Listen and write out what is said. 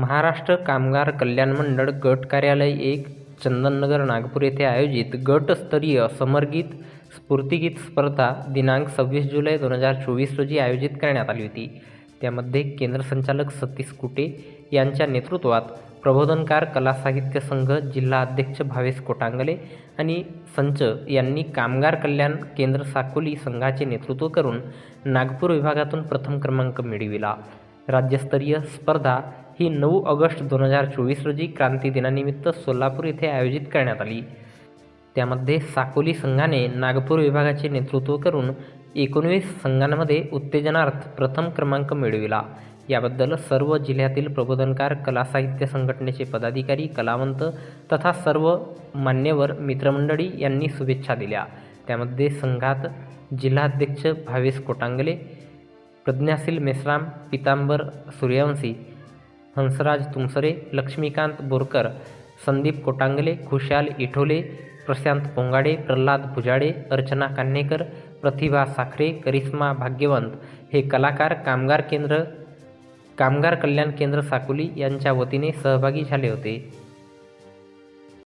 महाराष्ट्र कामगार कल्याण मंडळ गट कार्यालय एक चंदननगर नागपूर येथे आयोजित गटस्तरीय समर्गित स्फूर्तिगीत स्पर्धा दिनांक सव्वीस जुलै दोन हजार चोवीस रोजी आयोजित करण्यात आली होती. त्यामध्ये केंद्र संचालक सतीश कुटे यांच्या नेतृत्वात प्रबोधनकार कला साहित्य संघ जिल्हा अध्यक्ष भावेश कोटांगले आणि संच यांनी कामगार कल्याण केंद्र साकोली संघाचे नेतृत्व करून नागपूर विभागातून प्रथम क्रमांक मिळविला. राज्यस्तरीय स्पर्धा ही नऊ ऑगस्ट दोन हजार चोवीस रोजी क्रांती दिनानिमित्त सोलापूर येथे आयोजित करण्यात आली. त्यामध्ये साकोली संघाने नागपूर विभागाचे नेतृत्व करून एकोणवीस संघांमध्ये उत्तेजनार्थ प्रथम क्रमांक मिळविला. याबद्दल सर्व जिल्ह्यातील प्रबोधनकार कला साहित्य संघटनेचे पदाधिकारी कलावंत तथा सर्व मान्यवर मित्रमंडळी यांनी शुभेच्छा दिल्या. त्यामध्ये संघात जिल्हाध्यक्ष भावेश कोटांगले प्रज्ञाशील मेश्राम पितांबर सूर्यवंशी हंसराज तुमसरे लक्ष्मीकांत बोरकर संदीप कोटांगले खुशाल इठोले प्रशांत पोंगाडे प्रल्हाद भुजाडे अर्चना कान्हेकर प्रतिभा साखरे करिश्मा भाग्यवंत हे कलाकार कामगार केंद्र कामगार कल्याण केंद्र साकोली यांच्या वतीने सहभागी झाले होते.